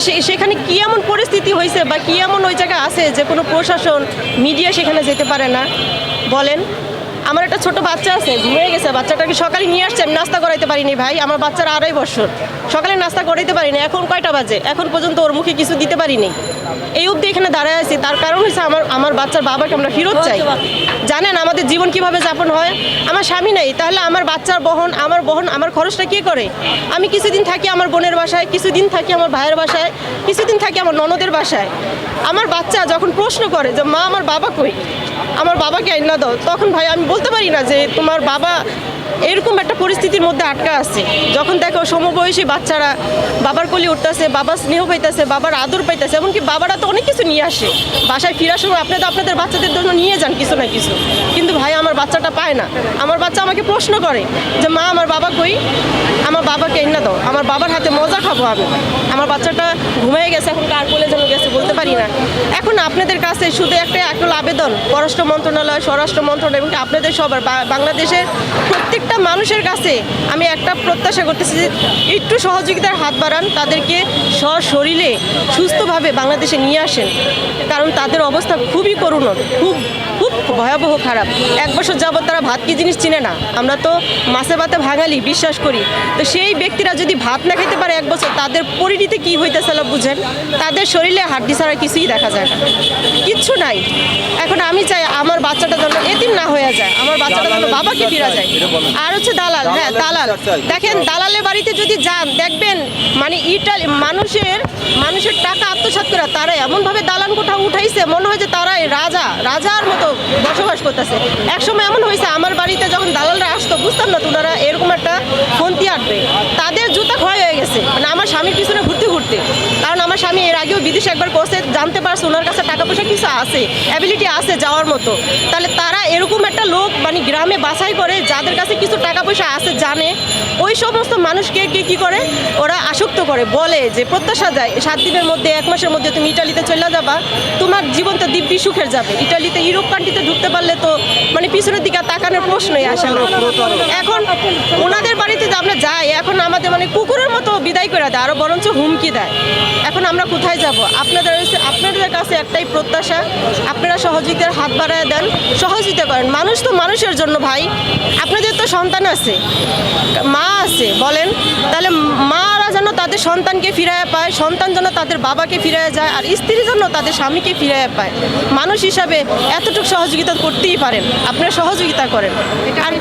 সেখানে কি এমন পরিস্থিতি হয়েছে বা কি এমন ওই জায়গায় আছে যে কোনো প্রশাসন, মিডিয়া সেখানে যেতে পারে না? বলেন। আমার একটা ছোট বাচ্চা আছে ঘুমিয়ে গেছে। বাচ্চাটাকে সকালে নিয়ে আসছে আমি নাস্তা করাইতে পারিনি ভাই। আমার বাচ্চার আড়াই বছর। সকালে নাস্তা করাইতে পারিনি এখন কয়টা বাজে? এখন পর্যন্ত ওর মুখে কিছু দিতে পারিনি। এই অবধি এখানে দাঁড়ায় আছি। তার কারণ হচ্ছে আমার আমার বাচ্চার বাবাকে আমরা ফেরত চাই। জানেন আমাদের জীবন কীভাবে যাপন হয়? আমার স্বামী নেই তাহলে আমার বাচ্চার বহন আমার বহন আমার খরচটা কে করে? আমি কিছুদিন থাকি আমার বোনের বাসায় কিছুদিন থাকি আমার ভাইয়ের বাসায় কিছুদিন থাকি আমার ননদের বাসায়। আমার বাচ্চা যখন প্রশ্ন করে যে মা আমার বাবা কই? আমার বাবাকে আইনা দাও। তখন ভাই আমি বলতে পারি না যে তোমার বাবা এরকম একটা পরিস্থিতির মধ্যে আটকা আছে। যখন দেখো সমবয়সী বাচ্চারা বাবার কোলে উঠতেছে বাবা স্নেহ পাইতেছে, বাবার আদর পাইতেছে, এমনকি বাবারা তো অনেক কিছু নিয়ে আসে। বাসায় ফেরার সময় আপনাদের আপনাদের বাচ্চাদের জন্য নিয়ে যান কিছু না কিছু। কিন্তু ভাই, আমার বাচ্চাটা পায় না। আমার বাচ্চা আমাকে প্রশ্ন করে যে, মা, আমার বাবা কই? আমার বাবাকে এনে দাও। আমার বাবার হাতে মজা খাব আমি। আমার বাচ্চাটা ঘুমিয়ে গেছে, এখন কার কোলে যেন গেছে বলতে পারি না। এখন আপনাদের কাছে শুধু একটা একল আবেদন, পররাষ্ট্র মন্ত্রণালয়, স্বরাষ্ট্র মন্ত্রণালয়, এবং আপনাদের সবার বাংলাদেশের প্রত্যেকটা মানুষের কাছে আমি একটা প্রত্যাশা করতেছি যে একটু সহযোগিতার হাত বাড়ান, তাদেরকে সশরীরে সুস্থভাবে বাংলাদেশে নিয়ে আসেন। কারণ তাদের অবস্থা খুবই করুণ, খুব খুব ভয়াবহ খারাপ। এক বছর যাবত তারা ভাত কি জিনিস চিনে না। আমরা তো মাছে ভাতে ভাঙালি, বিশ্বাস করি। তো সেই ব্যক্তিরা যদি ভাত না খেতে পারে এক বছর, তাদের পরিণতি কি হইতেছে বুঝেন? তাদের শরীরে হাড্ডি ছাড়া কিছুই দেখা যায় না। কিচ্ছু নাই। এখন আমি চাই আমার বাচ্চাটা যেন এদিন না হয়ে যায়, আমার বাচ্চাটা যেন বাবাকে ফিরা যায়। আর হচ্ছে দালাল হ্যাঁ দালাল। দেখেন দালালের বাড়িতে যদি যান দেখবেন মানে ইটালি মানুষের মানুষের টাকা আত্মসাৎ করে তারা এমনভাবে দালান কোঠা উঠাইছে মনে হয় যে তারাই রাজা রাজার মতো বসবাস করতেছে। একসময় এমন হয়েছে আমার বাড়িতে যখন দালালরা আসতো বুঝতাম না তোনারা এরকম একটা ফন্তি আটবে। তাদের জুতা ক্ষয় হয়ে গেছে মানে আমার স্বামীর পিছনে ঘুরতে ঘুরতে। স্বামী এর আগেও বিদেশে একবার করছে জানতে পারছে ওনার কাছে টাকা পয়সা কিছু আছে অ্যাবিলিটি আছে যাওয়ার মতো। তাহলে তারা এরকম একটা লোক মানে গ্রামে বাছাই করে, যাদের কাছে কিছু টাকা পয়সা আছে, জানে। ওই সমস্ত মানুষকে কে কি করে? ওরা আসক্ত করে, বলে যে প্রত্যাশা যায়, সাত দিনের মধ্যে, এক মাসের মধ্যে তুমি ইটালিতে চলে যাবা। তোমার জীবন তো দিব্যি সুখের যাবে। ইটালিতে, ইউরোপ কান্ট্রিতে ঢুকতে পারলে তো মানে পিছনের দিকে তাকানোর প্রশ্নই আসে এখন ওনাদের বাড়িতে আমরা যাই, এখন আমাদের মানে কুকুরের মতো বিদায় করে দেয় আরও বরঞ্চ হুমকি দেয়। এখন আমরা কোথায় যাব? আপনাদের আপনাদের কাছে একটাই প্রত্যাশা, আপনারা সহযোগিতার হাত বাড়ায় দেন, সহযোগিতা করেন। মানুষ তো মানুষের জন্য ভাই। আপনাদের তো সন্তান আছে। মা আছে, বলেন। তাহলে মারা যেন তাদের সন্তানকে ফিরায় পায়, সন্তান যেন তাদের বাবাকে ফিরায় যায়, আর স্ত্রী যেন তাদের স্বামীকে ফিরায় পায়। মানুষ হিসাবে এতটুকু সহযোগিতা করতেই পারেন। আপনারা সহযোগিতা করেন। আর